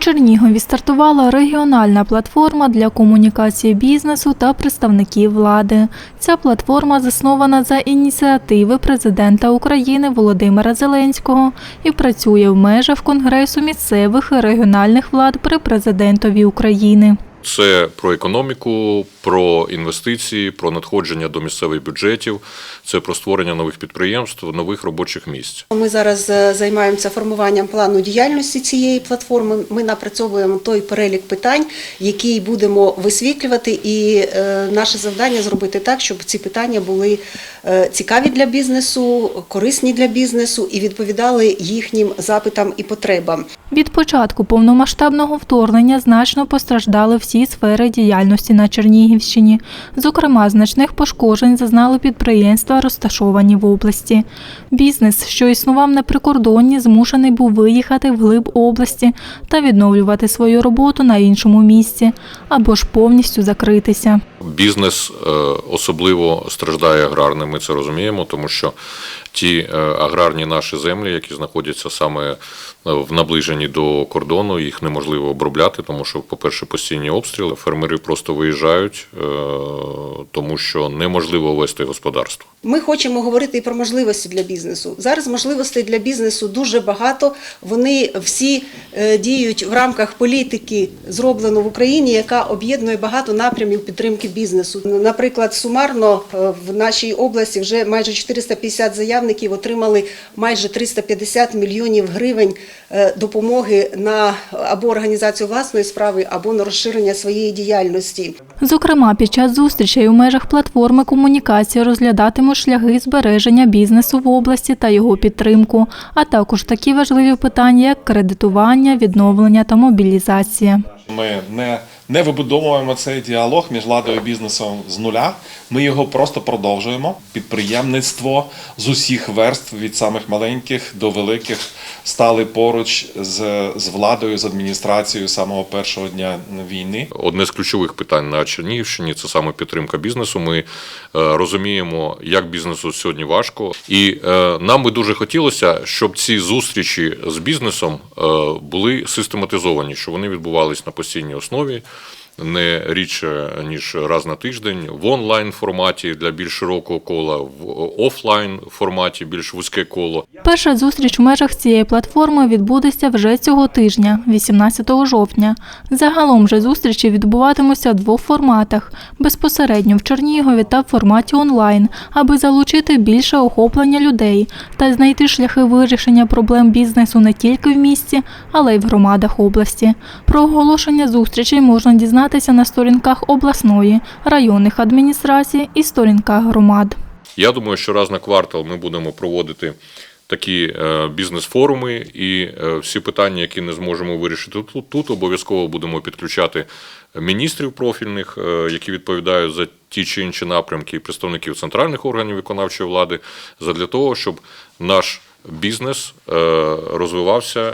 Чернігові стартувала регіональна платформа для комунікації бізнесу та представників влади. Ця платформа заснована за ініціативи президента України Володимира Зеленського і працює в межах Конгресу місцевих і регіональних влад при президентові України. Це про економіку, про інвестиції, про надходження до місцевих бюджетів, це про створення нових підприємств, нових робочих місць. Ми зараз е, займаємося формуванням плану діяльності цієї платформи. Ми напрацьовуємо той перелік питань, який будемо висвітлювати, і е, наше завдання зробити так, щоб ці питання були е, цікаві для бізнесу, корисні для бізнесу і відповідали їхнім запитам і потребам. Від початку повномасштабного вторгнення значно постраждали всі сфери діяльності на Чернігівщині. Зокрема, значних пошкоджень зазнали підприємства, розташовані в області. Бізнес, що існував на прикордонні, змушений був виїхати вглиб області та відновлювати свою роботу на іншому місці або ж повністю закритися. Бізнес е, особливо страждає аграрним, ми це розуміємо, тому що ті е, аграрні наші землі, які знаходяться саме е, в наближенні до кордону, їх неможливо обробляти, тому що, по-перше, постійні обстріли, фермери просто виїжджають, тому що неможливо вести господарство. Ми хочемо говорити і про можливості для бізнесу. Зараз можливостей для бізнесу дуже багато. Вони всі діють в рамках політики, зроблено в Україні, яка об'єднує багато напрямів підтримки бізнесу. Наприклад, сумарно е, в нашій області вже майже 450 заявників отримали майже 350 мільйонів гривень е, допомоги на або організацію власної справи, або на розширення своєї діяльності. Зокрема, під час зустрічей у межах платформи комунікації розглядатимуть шляхи збереження бізнесу в області та його підтримку, а також такі важливі питання, як кредитування, відновлення та мобілізація. Ми не, не вибудовуємо цей діалог між владою і бізнесом з нуля. Ми його просто продовжуємо. Підприємництво з усіх верств, від самих маленьких до великих, стали поруч з, з владою, з адміністрацією самого першого дня війни. Одне з ключових питань на Чернігівщині це саме підтримка бізнесу. Ми е, розуміємо, як бізнесу сьогодні важко, і е, нам би дуже хотілося, щоб ці зустрічі з бізнесом е, були систематизовані, щоб вони відбувались на постійній основі. Не рідше ніж раз на тиждень в онлайн форматі для більш широкого кола, в офлайн форматі більш вузьке коло. Перша зустріч в межах цієї платформи відбудеться вже цього тижня, 18 жовтня. Загалом же зустрічі відбуватимуться в двох форматах: безпосередньо в Чернігові та в форматі онлайн, аби залучити більше охоплення людей та знайти шляхи вирішення проблем бізнесу не тільки в місті, але й в громадах області. Про оголошення зустрічей можна дізнатися на сторінках обласної, районних адміністрацій і сторінках громад. Я думаю, що раз на квартал ми будемо проводити такі е, бізнес-форуми, і е, всі питання, які не зможемо вирішити тут, тут обов'язково будемо підключати міністрів профільних, е, які відповідають за ті чи інші напрямки, і представників центральних органів виконавчої влади, задля того, щоб наш бізнес розвивався